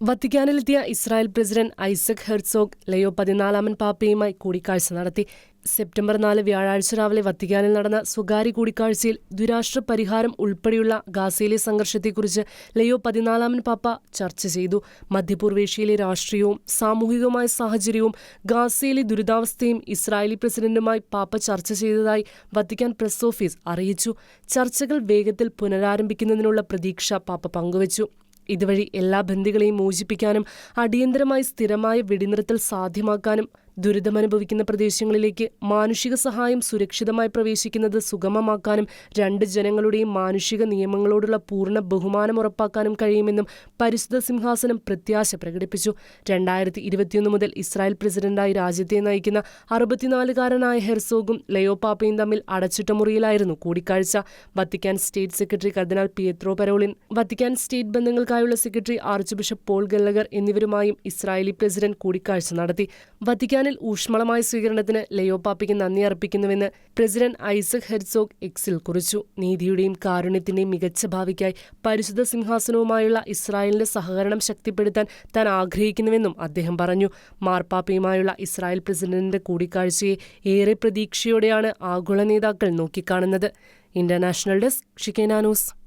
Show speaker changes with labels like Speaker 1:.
Speaker 1: വത്തിക്കാനിലെത്തിയ Israel president Isaac Herzog Leo പതിനാലാമൻ പാപ്പയുമായി കൂടിക്കാഴ്ച നടത്തി. സെപ്റ്റംബർ നാല് വ്യാഴാഴ്ച രാവിലെ വത്തിക്കാനിൽ നടന്ന സ്വകാര്യ കൂടിക്കാഴ്ചയിൽ ദുരാഷ്ട്ര പരിഹാരം ഉൾപ്പെടെയുള്ള ഗാസയിലെ സംഘർഷത്തെക്കുറിച്ച് ലയോ പതിനാലാമൻ പാപ്പ ചർച്ച ചെയ്തു. മധ്യപൂർവേഷ്യയിലെ രാഷ്ട്രീയവും സാമൂഹികവുമായ സാഹചര്യവും ഗാസയിലെ ദുരിതാവസ്ഥയും ഇസ്രായേലി പ്രസിഡന്റുമായി പാപ്പ ചർച്ച ചെയ്തതായി വത്തിക്കാൻ പ്രസ് ഓഫീസ് അറിയിച്ചു. ചർച്ചകൾ വേഗത്തിൽ പുനരാരംഭിക്കുന്നതിനുള്ള പ്രതീക്ഷ പാപ്പ പങ്കുവച്ചു. ഇതുവഴി എല്ലാ ബന്ദികളെയും മോചിപ്പിക്കാനും അടിയന്തരമായി സ്ഥിരമായ വെടിനിർത്തൽ സാധ്യമാക്കാനും ദുരിതമനുഭവിക്കുന്ന പ്രദേശങ്ങളിലേക്ക് മാനുഷിക സഹായം സുരക്ഷിതമായി പ്രവേശിക്കുന്നത് സുഗമമാക്കാനും രണ്ട് ജനങ്ങളുടെയും മാനുഷിക നിയമങ്ങളോടുള്ള പൂർണ ബഹുമാനം ഉറപ്പാക്കാനും കഴിയുമെന്നും പരിശുദ്ധ സിംഹാസനം പ്രത്യാശ പ്രകടിപ്പിച്ചു. രണ്ടായിരത്തി ഇരുപത്തിയൊന്ന് മുതൽ ഇസ്രായേൽ പ്രസിഡന്റായി രാജ്യത്തെ നയിക്കുന്ന അറുപത്തിനാലുകാരനായ ഹെർസോഗും ലയോ പാപ്പയും തമ്മിൽ അടച്ചിട്ട മുറിയിലായിരുന്നു കൂടിക്കാഴ്ച. Vatican state secretary cardinal Pietro Parolin Vatican state ബന്ധങ്ങൾക്കായുള്ള secretary archbishop Paul Gallagher എന്നിവരുമായും ഇസ്രായേലി പ്രസിഡന്റ് കൂടിക്കാഴ്ച നടത്തി. വത്തിക്കാനിൽ ഊഷ്മളമായ സ്വീകരണത്തിന് ലയോ പാപ്പയ്ക്ക് നന്ദി അർപ്പിക്കുന്നുവെന്ന് പ്രസിഡന്റ് ഐസക് ഹെർസോഗ് എക്സിൽ കുറിച്ചു. നീതിയുടെയും കാരുണ്യത്തിന്റെയും മികച്ച ഭാവിക്കായി പരിശുദ്ധ സിംഹാസനവുമായുള്ള ഇസ്രായേലിന്റെ സഹകരണം ശക്തിപ്പെടുത്താൻ താൻ ആഗ്രഹിക്കുന്നുവെന്നും അദ്ദേഹം പറഞ്ഞു. മാർപ്പാപ്പയുമായുള്ള ഇസ്രായേൽ പ്രസിഡന്റിന്റെ കൂടിക്കാഴ്ചയെ ഏറെ പ്രതീക്ഷയോടെയാണ് ആഗോള നേതാക്കൾ നോക്കിക്കാണുന്നത്. International desk ഷിക്കേനാനൂസ്